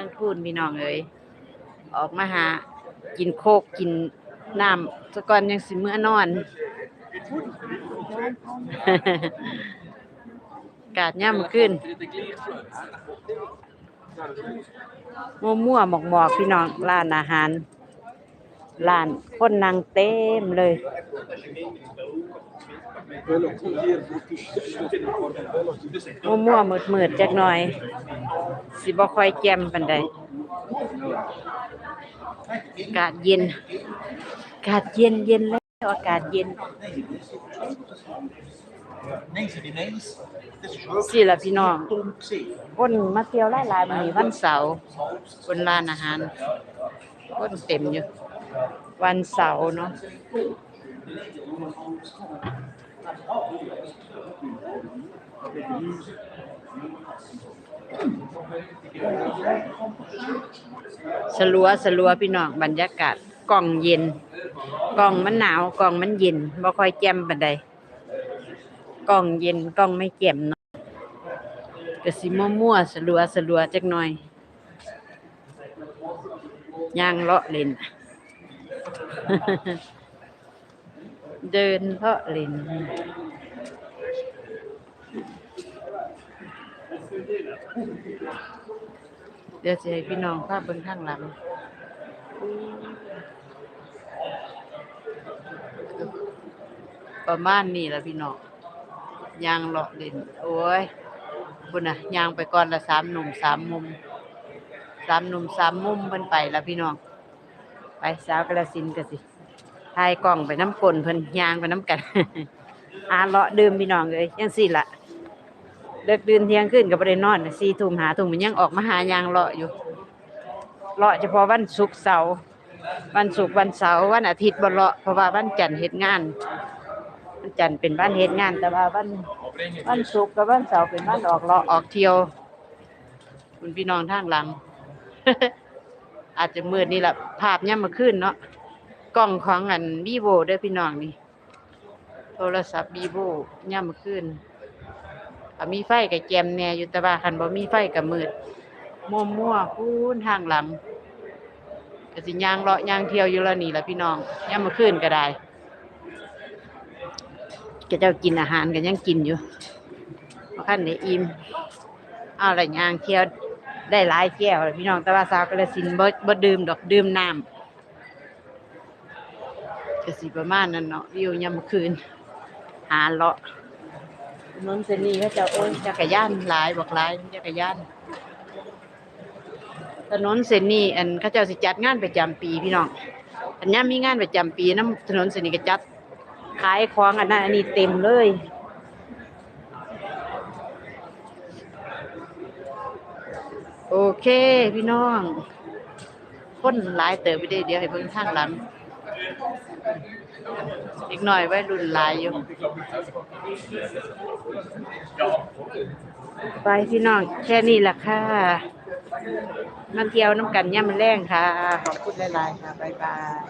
มืองพูนพี่น้องเอ้ยออกมาหา กินโคกกินน้ำสะก่อนยังสิเมื่อนอนกาดย่ำขึ้นมั่วมั่วหมอกหมอกพี่น้องร้านอาหารร้านคนนั่งเต็มเลยมั่วมั่วมืดมืดจักหน่อย สิบ่ค่อยแจ่มปานใดอากาศเย็นอากาศเย็นเย็นแล้วอากาศเย็น Nice, die nice. Dit is สิล่ะพี่น้องคนมาเที่ยวหลายๆมื้อนี้วันเสาร์คนร้านอาหารคนเต็มอยู่ วันเสาร์เนาะ สลัวสลัวพี่น้องบรรยากาศกล่องเย็นกล่องมันหนาวกล่องมันเย็นบ่ค่อยแจ่มปานใดกล่องเย็นกล่องไม่แจ่มเนาะก็สิมั่วๆสลัวสลัวจักหน่อยย่างเลาะเล่น เดินเลาะเล่นเดี๋ยวจะให้พี่น้องภาพเบิ่งข้างหลังประมาณนี้ละพี่น้องยางเลาะเล่น โอ้ยบุญนะยางไปก่อนละสามหนุ่มสามมุมสามหนุ่มสามมุมเพิ่นไปละพี่น้อง ไปสาวกระสินธุ์ก็สิ ถ่ายกล้องไปน้ำกลนเพิ่นยางไปน้ำกันหาเลาะดื่มพี่น้องเลยยังสี่ละเลิกดื่นเที่ยงขึ้นก็บ่ได้นอนสี่ทุ่มหาทุ่มมันยังออกมาหายางเลาะอยู่ เลาะเฉพาะวันศุกร์เสาร์วันศุกร์วันเสาร์วันอาทิตย์บ่เลาะเพราะว่าวันจันทร์เฮ็ดงานวันจันทร์เป็นวันเฮ็ดงาน แต่ว่าวันวันศุกร์กับวันเสาร์เป็นวันออกเลาะออกเที่ยว คุณพี่น้องทางหลัง อาจจะมืดนี่แหละภาพย่ำมาขึ้นเนาะ กล้องของอันวีโวเด้อพี่น้องนี่ โทรศัพท์วีโวย่ำมาขึ้นมีไฟกับแจมแน่อยู่แต่ว่าคันบ่มีไฟกับมืดมั่วมั่วพูนทางหลังกสิยางเลาะยางเที่ยวอยู่แล้วนี่แหละพี่น้องย่ำมาขึ้นก็ได้ก็เจ้ากินอาหารกันยังกินอยู่เพราะขั้นได้อิ่มเอาอะไรยางเที่ยวได้หลายแก้วเลยพี่น้องแต่ว่าสาวกระสินบ่บ่ดื่มดอกดื่มน้ำ ก็สิประมาณนั้นเนาะวิวยามมื้อคืน หาเลาะถนนเส้นนี้เขาเจะโอ้ยจักรยานหลายบอกหลายจักรยานถนนเส้นนี้อันเขาเจ้าสิจัดงานประจำปีพี่น้องอันยามมีงานประจำปีน้ำถนนเส้นนี้ก็จัดขายของอันนั้นอันนี้เต็มเลย โอเคพี่น้อง คนหลายเติบไปได้เดี๋ยวให้เบิ่งทางหลัง อีกหน่อยไว้รุนลายอยู่ ไปพี่น้องแค่นี้แหละค่ะ มาเที่ยวน้ำกันย่ำแรงค่ะ ขอบคุณหลายๆค่ะ บ๊ายบาย